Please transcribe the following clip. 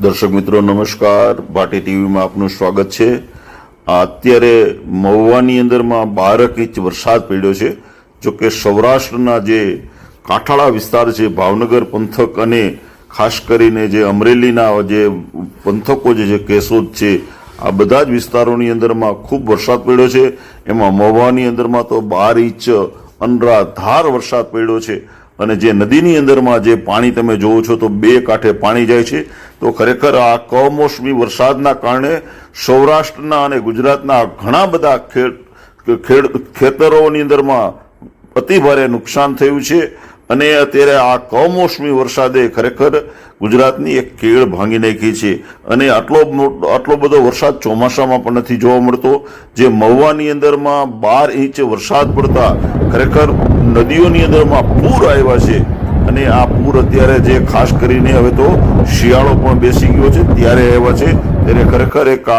દર્શક મિત્રો, નમસ્કાર. ભાટી ટીવીમાં આપનું સ્વાગત છે. અત્યારે મહુવાની અંદરમાં બારક ઇંચ વરસાદ પડ્યો છે. જો કે સૌરાષ્ટ્રના જે કાંઠાળા વિસ્તાર છે, ભાવનગર પંથક અને ખાસ કરીને જે અમરેલીના જે પંથકો જે છે, કેશોદ છે, આ બધા જ વિસ્તારોની અંદરમાં ખૂબ વરસાદ પડ્યો છે. એમાં મહુવાની અંદરમાં તો બાર ઇંચ અનરાધાર વરસાદ પડ્યો છે. અને જે નદીની અંદરમાં જે પાણી તમે જોવો છો તો બે કાંઠે પાણી જાય છે, તો ખરેખર આ કમોસમી વરસાદના કારણે સૌરાષ્ટ્રના અને ગુજરાતના ઘણા બધા ખેડ ખેતરોની અંદરમાં અતિભારે નુકસાન થયું છે. અને અત્યારે આ કમોસમી વરસાદે ખરેખર ગુજરાતની એક કેળ ભાંગી નાખી છે. અને આટલો આટલો બધો વરસાદ ચોમાસામાં પણ નથી જોવા મળતો, જે મહુવાની અંદરમાં બાર ઇંચ વરસાદ પડતા ખરેખર નદીઓની અંદરમાં પૂર આવ્યા છે. અને આ પૂર અત્યારે જે ખાસ કરીને હવે તો શિયાળો પણ બેસી ગયો છે, ત્યારે આવ્યા છે. ત્યારે ખરેખર એક